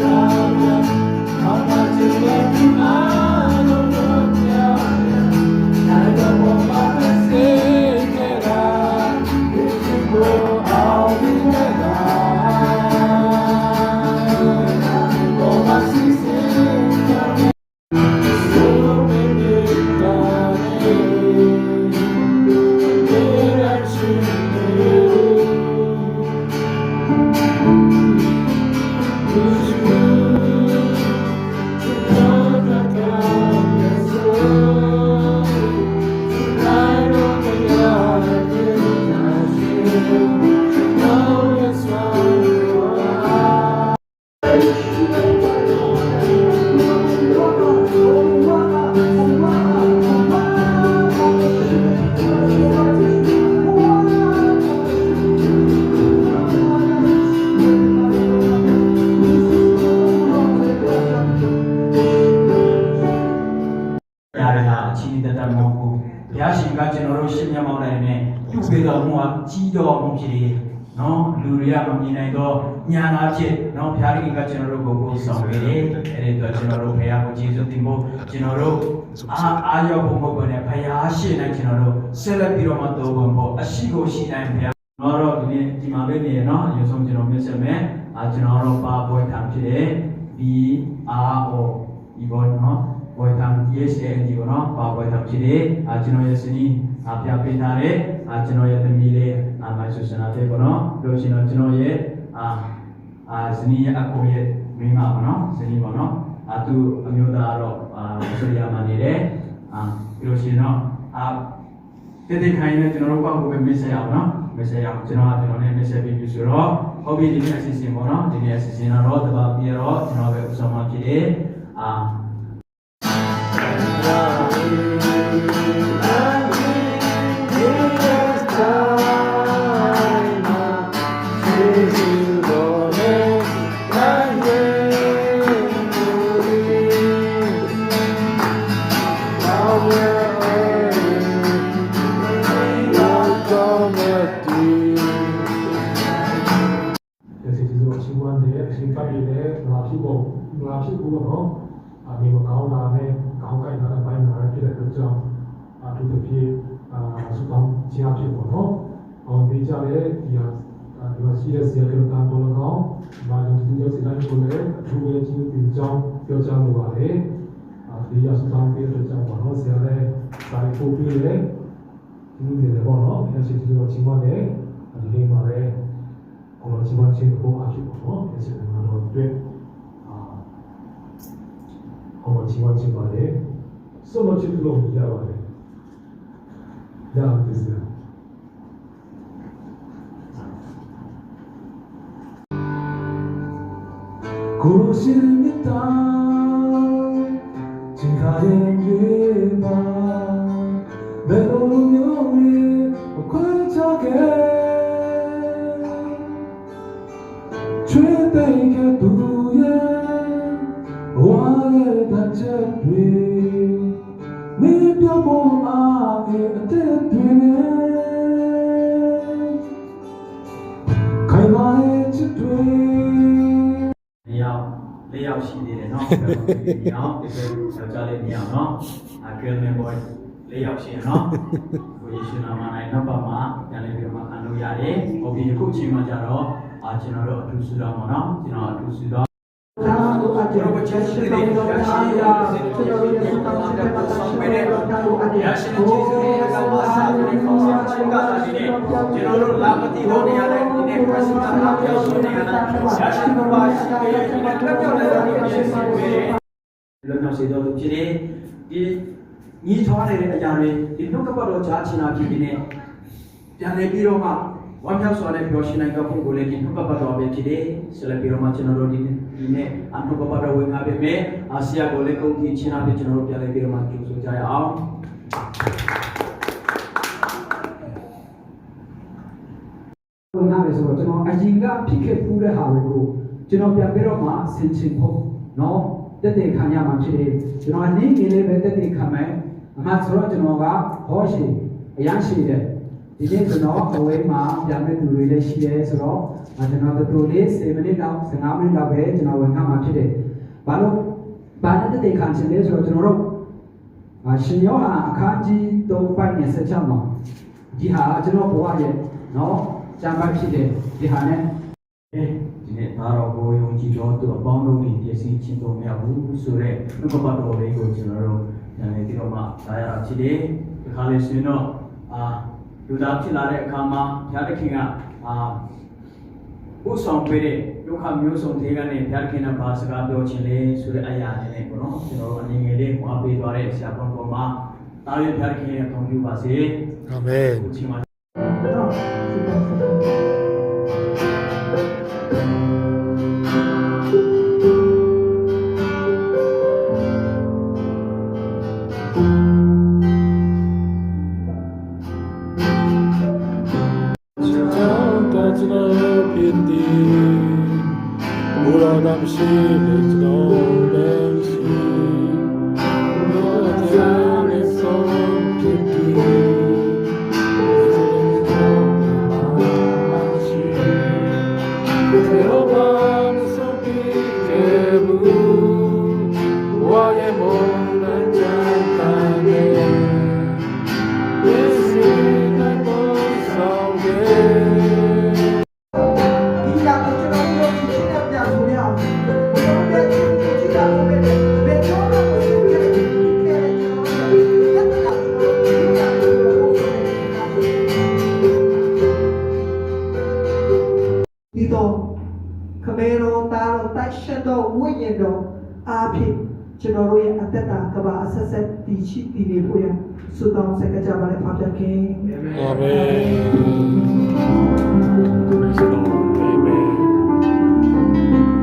ရာ တွေဟာအချီးတက်တက်မဟုတ်ဘူးဘုရားရှင်ကကျွန်တော်တို့ရှင်းပြမောင်းနိုင်တဲ့ပြုပေးတော်မူဟာကြီးတော်မူဖြစ်တယ်နော်လူတွေကမမြင်နိုင်တော့ညာနာဖြစ်နော်ဘုရားရှင်ကကျွန်တော်တို့ကိုကိုဆောင်ပေးတယ်အဲ့ဒီတော့ကျွန်တော်တို့ဘုရားကိုကျေးဇူးတင်ဖို့ကျွန်တော်တို့အာအာရောဖို့မဟုတ်ဘဲနဲ့ဘုရားရှင်နဲ့ကျွန်တော်တို့ဆက်လက်ပြီးတော့မှတော်ဝင်ဖို့အရှိကိုရှိနိုင်ဘုရားတော့တော့ဒီနေ့ဒီမှာပဲနေရနော်အရင်ဆုံးကျွန်တော်မြတ်ဆက်မယ်အာကျွန်တော်တို့ပါပွဲထားဖြစ်တယ် B R O ဒီဘောနော် ဘွယ်ထံ DSA ဒီဘောနော်ပါဘွယ်ထံဖြစ်တယ်အာကျွန်တော်ရဲ့စနီးအပြပေးထားတယ်အာကျွန်တော်ရဲ့သမီးလေးအာမိုင်ဆူဆနာတဲ့ဘောနော်လို့ရှိရင်တော့ကျွန်တော်ရဲ့အာအာစနီးရဲ့အကိုရဲ့မိန်းမဘောနော်စနီးဘောနော်အာသူအမျိုးသားတော့အာဆိုရမှာနေတယ်အာပြီးလို့ရှိရင်တော့အာတည်တည်ခိုင်းနေကျွန်တော်တို့ကောက်ကိုပဲမစ်ဆက်ရအောင်နော်မစ်ဆက်ရအောင်ကျွန်တော်ကကျွန်တော်နဲ့မစ်ဆက်ပြီးပြီဆိုတော့ဟုတ်ပြီဒီနေ့အစီအစဉ်ပေါ့နော်ဒီနေ့အစီအစဉ်တော့တပါပြီးတော့ကျွန်တော်ပဲဥဆောင်မှာဖြစ်တယ်အာ ငါဖြစ်ဖို့တော့အမေမကောင်းတာနဲ့ကောင်းကြိုက်တာအပိုင်းမှာဖြစ်တဲ့အတွက်ကြောင့်အထူးသဖြင့်အာစူတောင်းခြင်းအဖြစ်ပေါ့နော်။အောင်ပေးကြတဲ့ဒီဟာဒီမှာရှိတဲ့ဆရာကတော်တော်တော်ကောင်းမာဂျန်တူကျော်စီတိုင်းကိုလည်းအထူးရဲ့ချင်းတင်ကြောင်းပြောကြားလိုပါတယ်။အဲဒီရစူတောင်းပေးတဲ့ကြောင့်ပေါ့နော်ဆရာလည်းစာရေးပို့ပေးတယ်။ဒီလိုနေတယ်ပေါ့နော်။အဲဒီစီစီဆိုချင်းဝမ်းတဲ့ဒီနေ့မှာလည်းကိုယ်ကျွန်တော်ချင်းကိုအားရှိပါတော့ဒီစက်မှာတော့တွေ့အာ ကိုယ်ကျွန်တော်ချင်းပါလေဆိုတော့ချစ်လို့ရပါတယ်ရပါတယ်စရာကိုယ်ရှိမြတ်တာချင်းခါရဲ့ပြေပါဘယ်လိုမျိုးမျိုး တွေမင်းပြောဖို့အားဖြင့်အသက်တွေနဲ့ခိုင်မာရဲ့ချစ်တွေလေးယောက်လေးယောက်ရှိသေးတယ်နော်ဒီယောက်ဒီလိုယောက်ျားလေးနှစ်ယောက်နော်အကယ်မင်ဘွိုင်းလေးယောက်ရှိရနော်ကိုယေရှုနာမ၌နောက်ပါမှာပြန်လေးပြီးမှခံလို့ရတယ်ဟိုဒီအခုချိန်မှာကြတော့အာကျွန်တော်တို့အထူးဆုတောင်းပါနော်ကျွန်တော်အထူးဆုတောင်း သာတို့အကျိုးကိုချက်ရှိတဲ့တော်သားရာကျွန်တော်ရဲ့သုတ္တန်တဲ့ပတ်သက်တဲ့တော်သားတို့အကျိုးရရှိတဲ့ကျေးဇူးတွေကမဆာတဲ့ခေါင်းဆောင်ခြင်းကသာဒီနေ့ကျွန်တော်တို့လာမတိဟောနေရတဲ့ဒီနေ့ president အပြောရှိနေရတာရရှိတဲ့ဘာရှိတဲ့ဒီနေ့တက်ပြောနေတဲ့ဒီနေ့ရှိနေလွတ်မြောက်စေတော်သူဖြစ်တယ်ဒီညီထွားနေတဲ့အရာတွေဒီနှုတ်ကပတ်တော်ကြားချင်တာဖြစ်ပြီးနဲ့ပြန်လည်ပြီးတော့မှ ဝမ်းမြောက်စွာနဲ့ပြောရှင်နိုင်သောပုဂ္ဂိုလ်လေးဒီနှုတ်ကပတ်တော်ပဲဖြစ်တယ်ဆက်လက်ပြီးတော့မှကျွန်တော်တို့ဒီဒီနေ့အနှုတ်ကပတ်တော်ဝင်ငါပဲမယ်အာဆီယကိုလည်းကုန်ကြည့်ချင်တာဖြစ်ကျွန်တော်တို့ပြန်လည်ပြီးတော့မှကြိုဆိုကြရအောင်ဝင်လာတယ်ဆိုတော့ကျွန်တော်အရင်ကဖြစ်ခဲ့ပူးတဲ့ဟာတွေကိုကျွန်တော်ပြန်ပြီးတော့မှဆင်ခြင်ဖို့နော်တက်တဲ့ခံရမှာဖြစ်တယ်ကျွန်တော်အနေနဲ့လည်းပဲတက်တဲ့ခံမယ်အမှဆိုတော့ကျွန်တော်ကဟောရှိအရန်ရှိတယ် ဒီနေ့ကျွန်တော်အဝေးမှာပြန်မဲ့သူတွေလည်းရှိတယ်ဆိုတော့ကျွန်တော်တို့တို့လေး7မိနစ်လောက်15မိနစ်လောက်ပဲကျွန်တော်ဝင်ခါမှာဖြစ်တယ်။ဘာလို့ဘာနဲ့တိတ်ခံချင်လဲဆိုတော့ကျွန်တော်တို့ရှင်ယောဟန်အခန်းကြီး3ပိုင်းနဲ့ဆက်ချမှာဒီဟာကျွန်တော်ဘဝရဲ့နော်ကြံပတ်ဖြစ်တယ်ဒီဟာနဲ့ဒီနေ့သားတော်ကိုယုံကြည်တော်သူအပေါင်းတို့နဲ့ပြည့်စည်ခြင်းတော်မရဘူးဆိုတော့နှုတ်ကပတ်တော်လေးကိုကျွန်တော်တို့ညာနေတိတော့မှဒါရတာဖြစ်တယ်ဒီခါလေးရှင်တော့အာ လူသားဖြစ်လာတဲ့အခါမှာဘုရားသခင်ကအာဥဆောင်ပေးတဲ့ဒုက္ခမျိုးစုံတွေကနေဘုရားသခင်ကဘာစကားပြောခြင်းလဲဆိုတဲ့အရာတွေနဲ့ပေါ့နော်ကျွန်တော်တို့အနေငယ်လေးကိုအပေးသွားတဲ့ဆရာပေါင်းတော်မှာတာရဘုရားသခင်ရဲ့ကောင်းပြုပါစေအာမင်အခုချိန်မှာ I'm sailing down. အားဖြင့်ကျွန်တော်တို့ရဲ့အသက်တာကဘာအဆက်ဆက်တည်ရှိတည်နေဖို့ရဆုတောင်းဆက်ကကြပါလေဖာပြခင်အာမင်